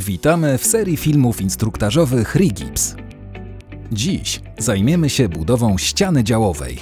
Witamy w serii filmów instruktażowych Rigips. Dziś zajmiemy się budową ściany działowej.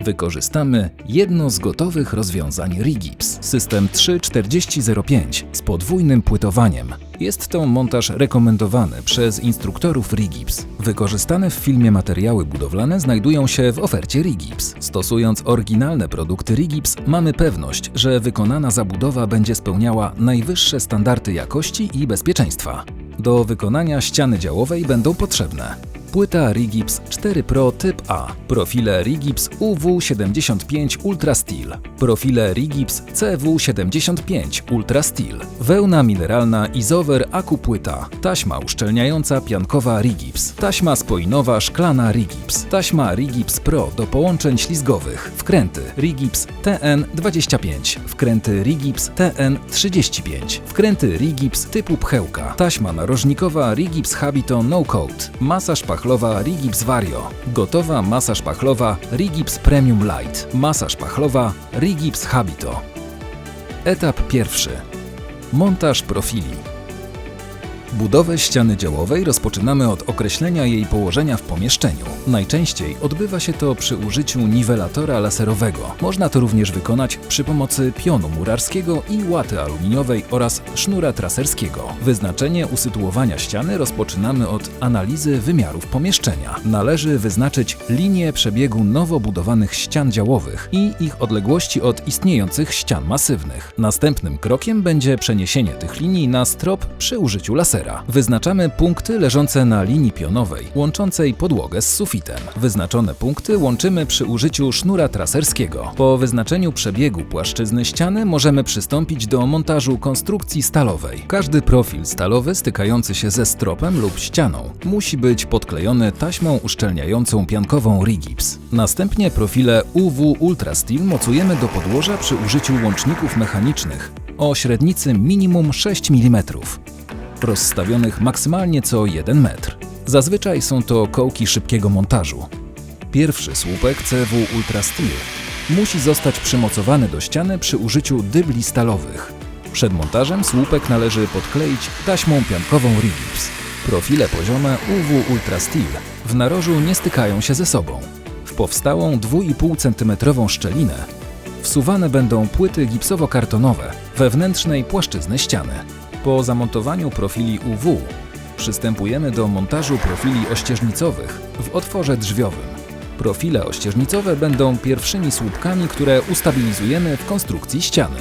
Wykorzystamy jedno z gotowych rozwiązań Rigips, system 34005 z podwójnym płytowaniem. Jest to montaż rekomendowany przez instruktorów Rigips. Wykorzystane w filmie materiały budowlane znajdują się w ofercie Rigips. Stosując oryginalne produkty Rigips, mamy pewność, że wykonana zabudowa będzie spełniała najwyższe standardy jakości i bezpieczeństwa. Do wykonania ściany działowej będą potrzebne Płyta Rigips 4 Pro Typ A, profile Rigips UW75 Ultra Steel, profile Rigips CW75 Ultra Steel, wełna mineralna Izover Akupłyta, taśma uszczelniająca piankowa Rigips, taśma spoinowa szklana Rigips, taśma Rigips Pro do połączeń ślizgowych, wkręty Rigips TN25, wkręty Rigips TN35, wkręty Rigips typu pchełka, taśma narożnikowa Rigips Habito No Coat, masaż pachlowy pachlowa Rigips Vario, gotowa masaż pachlowa Rigips Premium Light, masaż pachlowa Rigips Habito. Etap pierwszy. Montaż profili. Budowę ściany działowej rozpoczynamy od określenia jej położenia w pomieszczeniu. Najczęściej odbywa się to przy użyciu niwelatora laserowego. Można to również wykonać przy pomocy pionu murarskiego i łaty aluminiowej oraz sznura traserskiego. Wyznaczenie usytuowania ściany rozpoczynamy od analizy wymiarów pomieszczenia. Należy wyznaczyć linię przebiegu nowo budowanych ścian działowych i ich odległości od istniejących ścian masywnych. Następnym krokiem będzie przeniesienie tych linii na strop przy użyciu lasera. Wyznaczamy punkty leżące na linii pionowej, łączącej podłogę z sufitem. Wyznaczone punkty łączymy przy użyciu sznura traserskiego. Po wyznaczeniu przebiegu płaszczyzny ściany możemy przystąpić do montażu konstrukcji stalowej. Każdy profil stalowy stykający się ze stropem lub ścianą musi być podklejony taśmą uszczelniającą piankową Rigips. Następnie profile UW Ultra Steel mocujemy do podłoża przy użyciu łączników mechanicznych o średnicy minimum 6 mm rozstawionych maksymalnie co 1 metr. Zazwyczaj są to kołki szybkiego montażu. Pierwszy słupek CW Ultra Steel musi zostać przymocowany do ściany przy użyciu dybli stalowych. Przed montażem słupek należy podkleić taśmą piankową Rigips. Profile poziome UW Ultra Steel w narożu nie stykają się ze sobą. W powstałą 2,5 cm szczelinę wsuwane będą płyty gipsowo-kartonowe wewnętrznej płaszczyzny ściany. Po zamontowaniu profili UW przystępujemy do montażu profili ościeżnicowych w otworze drzwiowym. Profile ościeżnicowe będą pierwszymi słupkami, które ustabilizujemy w konstrukcji ściany.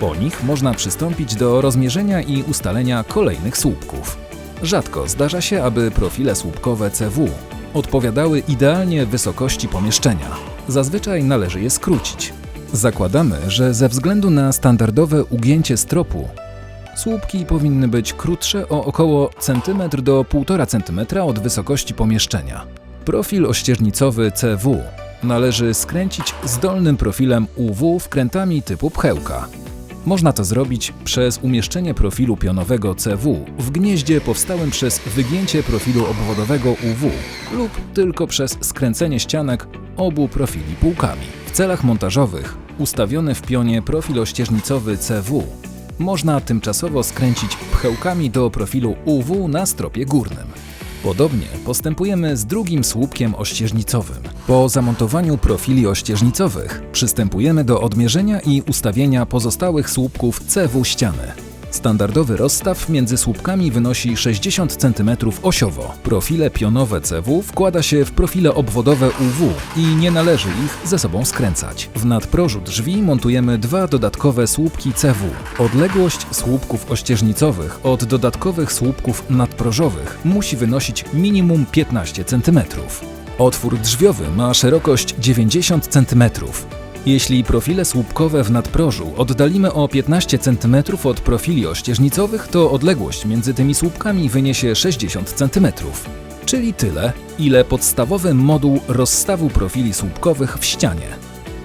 Po nich można przystąpić do rozmierzenia i ustalenia kolejnych słupków. Rzadko zdarza się, aby profile słupkowe CW odpowiadały idealnie wysokości pomieszczenia. Zazwyczaj należy je skrócić. Zakładamy, że ze względu na standardowe ugięcie stropu Słupki powinny być krótsze o około centymetr do 1,5 cm od wysokości pomieszczenia. Profil ościeżnicowy CW należy skręcić z dolnym profilem UW wkrętami typu pchełka. Można to zrobić przez umieszczenie profilu pionowego CW w gnieździe powstałym przez wygięcie profilu obwodowego UW lub tylko przez skręcenie ścianek obu profili półkami. W celach montażowych ustawiony w pionie profil ościeżnicowy CW można tymczasowo skręcić pchełkami do profilu UW na stropie górnym. Podobnie postępujemy z drugim słupkiem ościeżnicowym. Po zamontowaniu profili ościeżnicowych przystępujemy do odmierzenia i ustawienia pozostałych słupków CW ściany. Standardowy rozstaw między słupkami wynosi 60 cm osiowo. Profile pionowe CW wkłada się w profile obwodowe UW i nie należy ich ze sobą skręcać. W nadprożu drzwi montujemy dwa dodatkowe słupki CW. Odległość słupków ościeżnicowych od dodatkowych słupków nadprożowych musi wynosić minimum 15 cm. Otwór drzwiowy ma szerokość 90 cm. Jeśli profile słupkowe w nadprożu oddalimy o 15 cm od profili ościeżnicowych, to odległość między tymi słupkami wyniesie 60 cm. Czyli tyle, ile podstawowy moduł rozstawu profili słupkowych w ścianie.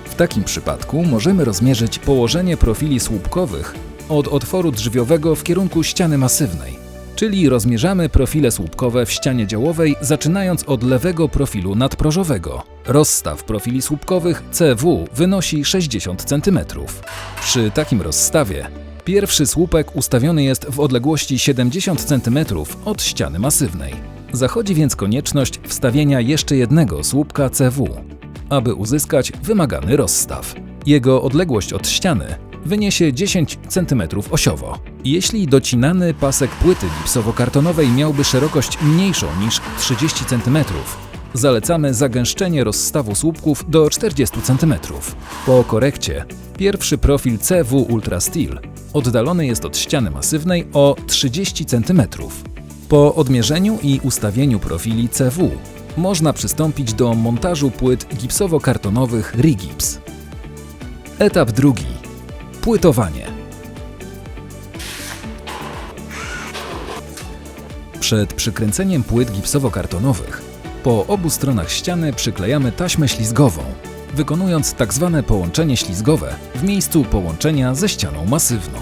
W takim przypadku możemy rozmierzyć położenie profili słupkowych od otworu drzwiowego w kierunku ściany masywnej czyli rozmierzamy profile słupkowe w ścianie działowej, zaczynając od lewego profilu nadprożowego. Rozstaw profili słupkowych CW wynosi 60 cm. Przy takim rozstawie Pierwszy słupek ustawiony jest w odległości 70 cm od ściany masywnej. Zachodzi więc konieczność wstawienia jeszcze jednego słupka CW, aby uzyskać wymagany rozstaw. Jego odległość od ściany wyniesie 10 cm osiowo. Jeśli docinany pasek płyty gipsowo-kartonowej miałby szerokość mniejszą niż 30 cm, zalecamy zagęszczenie rozstawu słupków do 40 cm. Po korekcie pierwszy profil CW Ultra Steel oddalony jest od ściany masywnej o 30 cm. Po odmierzeniu i ustawieniu profili CW można przystąpić do montażu płyt gipsowo-kartonowych Rigips. Etap drugi. Płytowanie. Przed przykręceniem płyt gipsowo-kartonowych po obu stronach ściany przyklejamy taśmę ślizgową, wykonując tzw. połączenie ślizgowe w miejscu połączenia ze ścianą masywną.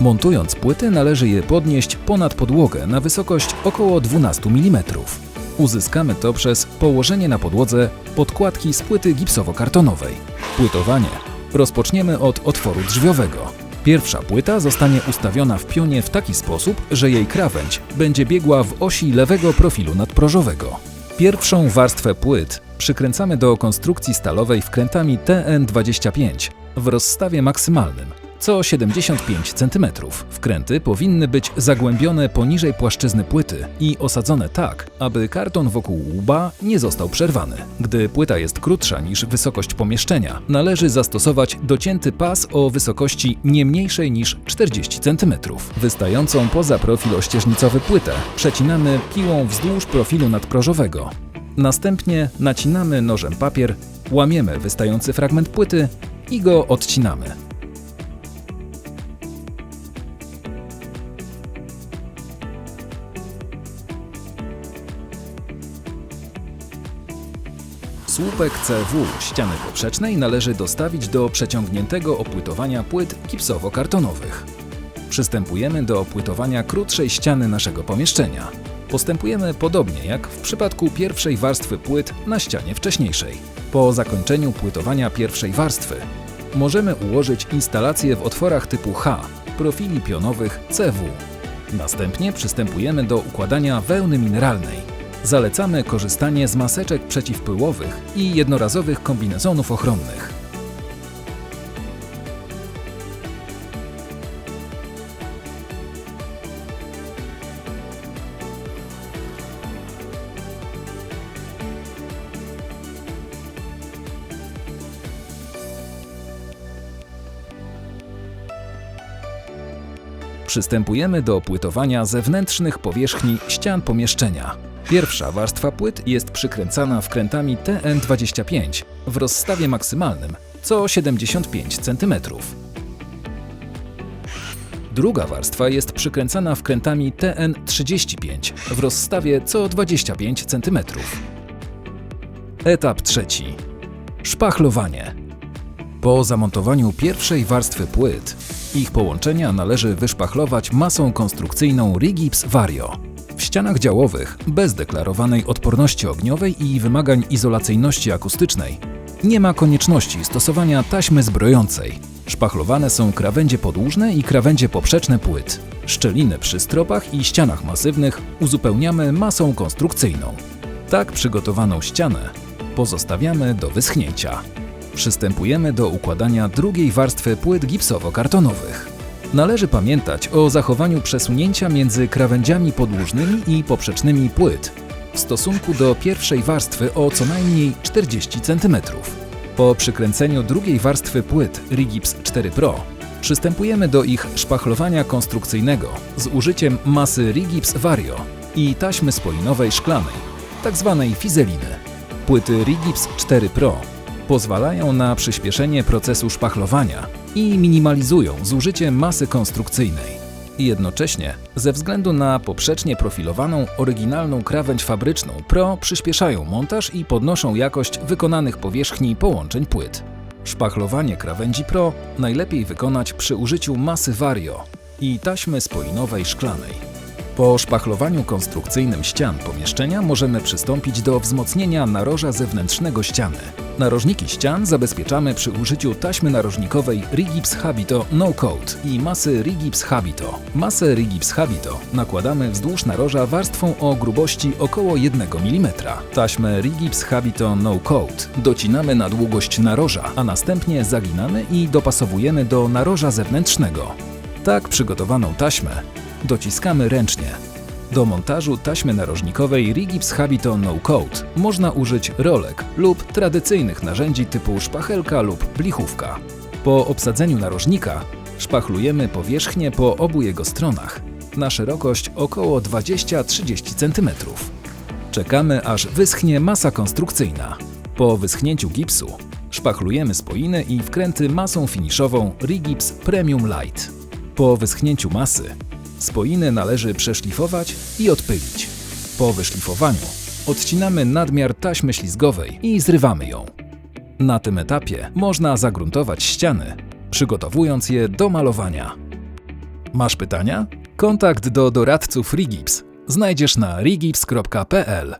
Montując płyty należy je podnieść ponad podłogę na wysokość około 12 mm. Uzyskamy to przez położenie na podłodze podkładki z płyty gipsowo-kartonowej. Płytowanie rozpoczniemy od otworu drzwiowego. Pierwsza płyta zostanie ustawiona w pionie w taki sposób, że jej krawędź będzie biegła w osi lewego profilu nadprożowego. Pierwszą warstwę płyt przykręcamy do konstrukcji stalowej wkrętami TN25 w rozstawie maksymalnym co 75 cm. Wkręty powinny być zagłębione poniżej płaszczyzny płyty i osadzone tak, aby karton wokół łba nie został przerwany. Gdy płyta jest krótsza niż wysokość pomieszczenia, należy zastosować docięty pas o wysokości nie mniejszej niż 40 cm. Wystającą poza profil ościeżnicowy płytę przecinamy piłą wzdłuż profilu nadprożowego. Następnie nacinamy nożem papier, łamiemy wystający fragment płyty i go odcinamy. Słupek CW ściany poprzecznej należy dostawić do przeciągniętego opłytowania płyt gipsowo-kartonowych. Przystępujemy do opłytowania krótszej ściany naszego pomieszczenia. Postępujemy podobnie jak w przypadku pierwszej warstwy płyt na ścianie wcześniejszej. Po zakończeniu płytowania pierwszej warstwy możemy ułożyć instalację w otworach typu H, profili pionowych CW. Następnie przystępujemy do układania wełny mineralnej zalecamy korzystanie z maseczek przeciwpyłowych i jednorazowych kombinezonów ochronnych. Przystępujemy do opłytowania zewnętrznych powierzchni ścian pomieszczenia. Pierwsza warstwa płyt jest przykręcana wkrętami TN25 w rozstawie maksymalnym co 75 cm. Druga warstwa jest przykręcana wkrętami TN35 w rozstawie co 25 cm. Etap trzeci. Szpachlowanie. Po zamontowaniu pierwszej warstwy płyt, ich połączenia należy wyszpachlować masą konstrukcyjną Rigips Vario. W ścianach działowych, bez deklarowanej odporności ogniowej i wymagań izolacyjności akustycznej, nie ma konieczności stosowania taśmy zbrojącej. Szpachlowane są krawędzie podłużne i krawędzie poprzeczne płyt. Szczeliny przy stropach i ścianach masywnych uzupełniamy masą konstrukcyjną. Tak przygotowaną ścianę pozostawiamy do wyschnięcia. Przystępujemy do układania drugiej warstwy płyt gipsowo-kartonowych. Należy pamiętać o zachowaniu przesunięcia między krawędziami podłużnymi i poprzecznymi płyt w stosunku do pierwszej warstwy o co najmniej 40 cm. Po przykręceniu drugiej warstwy płyt Rigips 4 Pro przystępujemy do ich szpachlowania konstrukcyjnego z użyciem masy Rigips Vario i taśmy spoinowej szklanej, tzw. Tak fizeliny. Płyty Rigips 4 Pro pozwalają na przyspieszenie procesu szpachlowania i minimalizują zużycie masy konstrukcyjnej. Jednocześnie, ze względu na poprzecznie profilowaną, oryginalną krawędź fabryczną Pro przyspieszają montaż i podnoszą jakość wykonanych powierzchni połączeń płyt. Szpachlowanie krawędzi Pro najlepiej wykonać przy użyciu masy Vario i taśmy spoinowej szklanej. Po szpachlowaniu konstrukcyjnym ścian pomieszczenia możemy przystąpić do wzmocnienia naroża zewnętrznego ściany. Narożniki ścian zabezpieczamy przy użyciu taśmy narożnikowej Rigips Habito No Coat i masy Rigips Habito. Masę Rigips Habito nakładamy wzdłuż naroża warstwą o grubości około 1 mm. Taśmę Rigips Habito No Coat docinamy na długość naroża, a następnie zaginamy i dopasowujemy do naroża zewnętrznego. Tak przygotowaną taśmę dociskamy ręcznie. Do montażu taśmy narożnikowej Rigips Habito No Coat można użyć rolek lub tradycyjnych narzędzi typu szpachelka lub blichówka. Po obsadzeniu narożnika szpachlujemy powierzchnię po obu jego stronach na szerokość około 20-30 cm. Czekamy aż wyschnie masa konstrukcyjna. Po wyschnięciu gipsu szpachlujemy spoiny i wkręty masą finiszową Rigips Premium Light. Po wyschnięciu masy spoiny należy przeszlifować i odpylić. Po wyszlifowaniu odcinamy nadmiar taśmy ślizgowej i zrywamy ją. Na tym etapie można zagruntować ściany, przygotowując je do malowania. Masz pytania? Kontakt do doradców Rigips znajdziesz na rigips.pl.